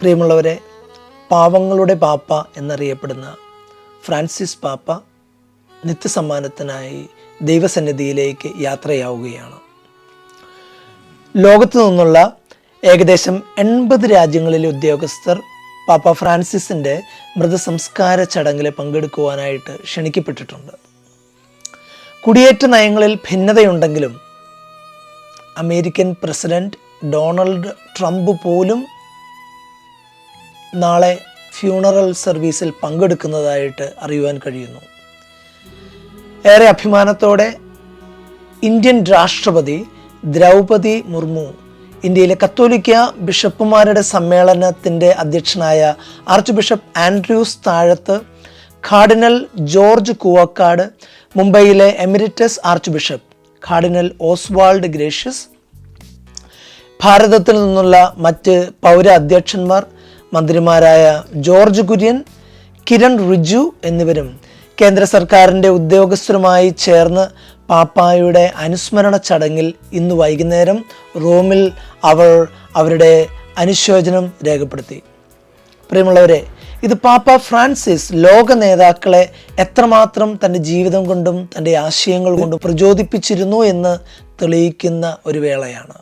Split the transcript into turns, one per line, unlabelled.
പ്രിയമുള്ളവരെ പാവങ്ങളുടെ പാപ്പ എന്നറിയപ്പെടുന്ന ഫ്രാൻസിസ് പാപ്പ നിത്യസമ്മാനത്തിനായി ദൈവസന്നിധിയിലേക്ക് യാത്രയാവുകയാണ്. ലോകത്തു നിന്നുള്ള ഏകദേശം എൺപത് രാജ്യങ്ങളിലെ ഉദ്യോഗസ്ഥർ പാപ്പ ഫ്രാൻസിസിന്റെ മൃതസംസ്കാര ചടങ്ങിൽ പങ്കെടുക്കുവാനായിട്ട് ക്ഷണിക്കപ്പെട്ടിട്ടുണ്ട്. കുടിയേറ്റ നയങ്ങളിൽ ഭിന്നതയുണ്ടെങ്കിലും അമേരിക്കൻ പ്രസിഡന്റ് ഡൊണാൾഡ് ട്രംപ് പോലും നാളെ ഫ്യൂണറൽ സർവീസിൽ പങ്കെടുക്കുന്നതായിട്ട് അറിയുവാൻ കഴിയുന്നു. ഏറെ അഭിമാനത്തോടെ ഇന്ത്യൻ രാഷ്ട്രപതി ദ്രൗപതി മുർമു ഇന്ത്യയിലെ കത്തോലിക്ക ബിഷപ്പുമാരുടെ സമ്മേളനത്തിന്റെ അധ്യക്ഷനായ archbishop Andrews Thazhath cardinal George Koovakad മുംബൈയിലെ emeritus archbishop cardinal Oswald Gracias ഭാരതത്തിൽ നിന്നുള്ള മറ്റ് പൗര അധ്യക്ഷന്മാർ മന്ത്രിമാരായ ജോർജ് കുര്യൻ കിരൺ റിജു എന്നിവരും കേന്ദ്ര സർക്കാരിന്റെ ഉദ്യോഗസ്ഥരുമായി ചേർന്ന് പാപ്പായുടെ അനുസ്മരണ ചടങ്ങിൽ ഇന്ന് വൈകുന്നേരം റോമിൽ അവർ അവരുടെ അനുശോചനം രേഖപ്പെടുത്തി. പ്രിയമുള്ളവരെ ഇത് പാപ്പ ഫ്രാൻസിസ് ലോക നേതാക്കളെ എത്രമാത്രം തന്റെ ജീവിതം കൊണ്ടും തന്റെ ആശയങ്ങൾ കൊണ്ടും പ്രചോദിപ്പിച്ചിരുന്നു എന്ന് തെളിയിക്കുന്ന ഒരു വേളയാണ്.